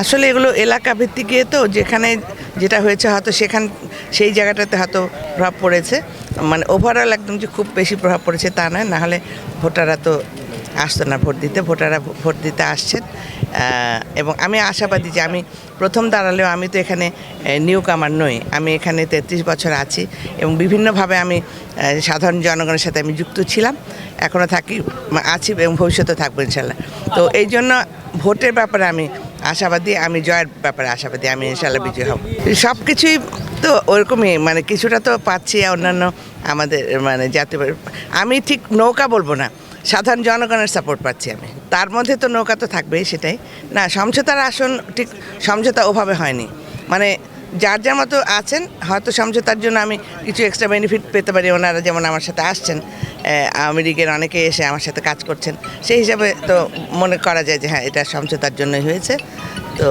আসলে এগুলো এলাকা ভিত্তিক তো যেখানে যেটা হয়েছে হয়তো সেখান, সেই জায়গাটাতে হয়তো প্রভাব পড়েছে। মানে ওভারঅল একদম যে খুব বেশি প্রভাব পড়েছে তা নয়, নাহলে ভোটাররা তো আসতো না ভোট দিতে, ভোটাররা ভোট দিতে আসছেন। এবং আমি আশাবাদী যে আমি প্রথম দাঁড়ালেও আমি তো এখানে নিউ কামার নই। আমি এখানে তেত্রিশ বছর আছি এবং বিভিন্নভাবে আমি সাধারণ জনগণের সাথে আমি যুক্ত ছিলাম এখনও থাকি, আছি এবং ভবিষ্যতে থাকব ইনশাল্লাহ। তো এই জন্য ভোটের ব্যাপারে আমি আশাবাদী, আমি জয়ের ব্যাপারে আশাবাদী, আমি ইনশাল্লাহ বিজয় হব। সব কিছুই তো ওরকমই মানে কিছুটা তো পাচ্ছি অন্যান্য আমাদের মানে জাতীয় আমি ঠিক নৌকা বলব না, সাধারণ জনগণের সাপোর্ট পাচ্ছি আমি। তার মধ্যে তো নৌকা তো থাকবেই সেটাই। না, সমঝোতার আসন ঠিক সমঝোতা ওভাবে হয়নি। মানে যার যার মতো আছেন, হয়তো সমঝোতার জন্য আমি কিছু এক্সট্রা বেনিফিট পেতে পারি, ওনারা যেমন আমার সাথে আসছেন। আওয়ামী লীগের অনেকে এসে আমার সাথে কাজ করছেন। সেই হিসাবে তো মনে করা যায় যে হ্যাঁ এটা সমঝোতার জন্যই হয়েছে। তো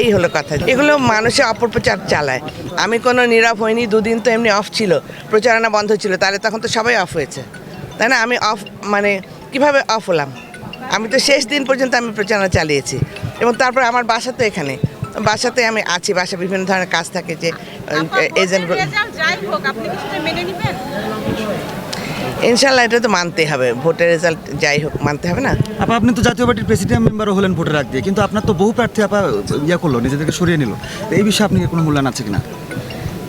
এই হলো কথা। এগুলো মানুষে অপপ্রচার চালায়। আমি কোনো নীরব হইনি দুদিন তো এমনি অফ ছিল। প্রচারণা বন্ধ ছিল তাহলে তখন তো সবাই অফ হয়েছে। তাই না? আমি অফ মানে কীভাবে অফ হলাম? আমি তো শেষ দিন পর্যন্ত আমি প্রচারণা চালিয়েছি। এবং তারপর আমার বাসা তো এখানে। বাসাতে আমি আছি বাসা বিভিন্ন ধরনের কাজ থাকে যে এজেন্ট ইনশাল্লাহ এটা তো মানতে হবে। ভোটের রেজাল্ট যাই হোক মানতে হবে না? আপা আপনি তো জাতীয় পার্টির প্রেসিডেন্ট মেম্বারও হলেন ভোটের আগ দিয়ে কিন্তু আপনার তো বহু প্রার্থী আপা ইয়া করল নিজেদেরকে সরিয়ে নিল। এই বিষয়ে আপনি কোনো মূল্যায়ন আছে কিনা?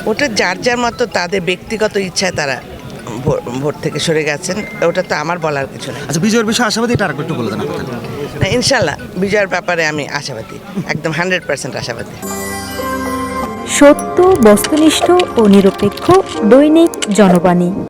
ওটা যার যার মতো তাদের ব্যক্তিগত ইচ্ছায় তারা ভো- ভোট থেকে সরে গেছেন ওটা তো আমার বলার কিছু নেই আচ্ছা বিজয়ের বিষয়ে আশাবাদী এটা আরেকটু বলে দেন না ইনশাল্লাহ বিজয়ের ব্যাপারে আমি আশাবাদী একদম হান্ড্রেড পার্সেন্ট আশাবাদী। সত্য বস্তুনিষ্ঠ ও নিরপেক্ষ দৈনিক জনবাণী।